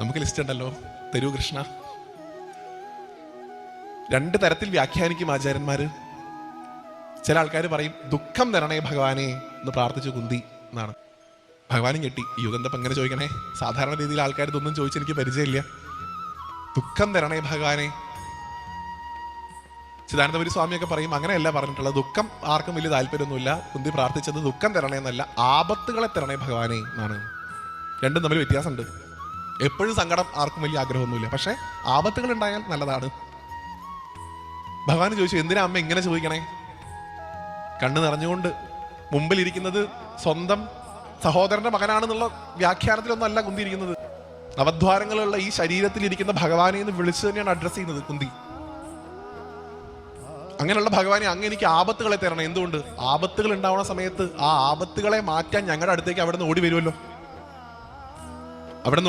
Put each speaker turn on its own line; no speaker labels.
നമുക്ക് ലിസ്റ്റ് ഉണ്ടല്ലോ. തരൂ കൃഷ്ണ. രണ്ട് തരത്തിൽ വ്യാഖ്യാനിക്കും ആചാര്യന്മാർ ചില ആൾക്കാർ പറയും ദുഃഖം തരണേ ഭഗവാനെ എന്ന് പ്രാർത്ഥിച്ചു കുന്തി എന്നാണ്. ഭഗവാനും കെട്ടി ഈ യുഗം എന്താ എങ്ങനെ ചോദിക്കണേ? സാധാരണ രീതിയിൽ ആൾക്കാർ ഇതൊന്നും ചോദിച്ച് എനിക്ക് പരിചയമില്ല. ദുഃഖം തരണേ ഭഗവാനെ. ചിദാനന്ദപുരി സ്വാമിയൊക്കെ പറയും അങ്ങനെയല്ല പറഞ്ഞിട്ടുള്ളത്. ദുഃഖം ആർക്കും വലിയ താല്പര്യമൊന്നുമില്ല. കുന്തി പ്രാർത്ഥിച്ചത് ദുഃഖം തരണേ എന്നല്ല ആപത്തുകളെ തരണേ ഭഗവാനെ എന്നാണ്. രണ്ടും തമ്മിൽ വ്യത്യാസമുണ്ട്. എപ്പോഴും സങ്കടം ആർക്കും വലിയ ആഗ്രഹമൊന്നുമില്ല. പക്ഷെ ആപത്തുകൾ ഉണ്ടായാൽ നല്ലതാണ്. ഭഗവാൻ ചോദിച്ചു എന്തിനാ അമ്മ ഇങ്ങനെ ചോദിക്കണേ? കണ്ണ് നിറഞ്ഞുകൊണ്ട് മുമ്പിലിരിക്കുന്നത് സ്വന്തം സഹോദരന്റെ മകനാണെന്നുള്ള വ്യാഖ്യാനത്തിലൊന്നും അല്ല കുന്തി ഇരിക്കുന്നത് നവദ്വാരങ്ങളുള്ള ഈ ശരീരത്തിൽ ഇരിക്കുന്ന ഭഗവാനെ എന്ന് വിളിച്ചു തന്നെയാണ് അഡ്രസ് ചെയ്യുന്നത് കുന്തി. അങ്ങനെയുള്ള ഭഗവാനെ അങ്ങ് എനിക്ക് ആപത്തുകളെ തരണം. എന്തുകൊണ്ട്? ആപത്തുകൾ ഉണ്ടാവുന്ന സമയത്ത് ആ ആപത്തുകളെ മാറ്റാൻ ഞങ്ങളുടെ അടുത്തേക്ക് അവിടെ നിന്ന് ഓടി വരുമല്ലോ. അവിടെ